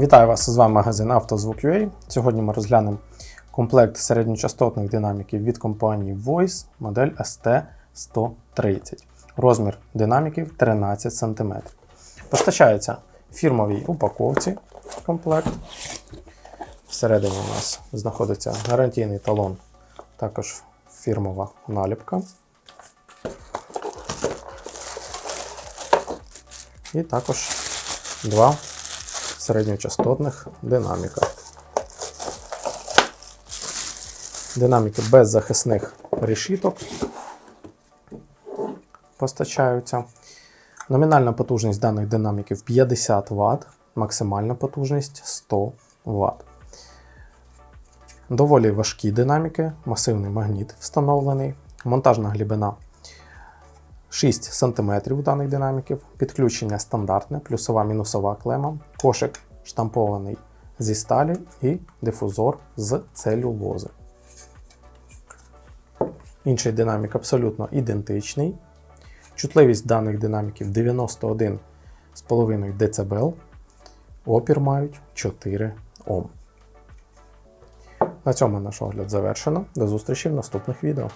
Вітаю вас! З вами магазин «Автозвук.UA». Сьогодні ми розглянемо комплект середньочастотних динаміків від компанії Voice модель ST130. Розмір динаміків 13 см. Постачається фірмовій упаковці комплект. Всередині у нас знаходиться гарантійний талон, також фірмова наліпка. І також два середньочастотних динаміка. Динаміки без захисних решіток постачаються. Номінальна потужність даних динаміків 50 Вт, максимальна потужність 100 Вт. Доволі важкі динаміки, масивний магніт встановлений, монтажна глибина 6 см даних динаміків, підключення стандартне, плюсова мінусова клема, кошик штампований зі сталі і дифузор з целюлози. Інший динамік абсолютно ідентичний. Чутливість даних динаміків 91,5 дБ. Опір мають 4 Ом. На цьому наш огляд завершено. До зустрічі в наступних відео.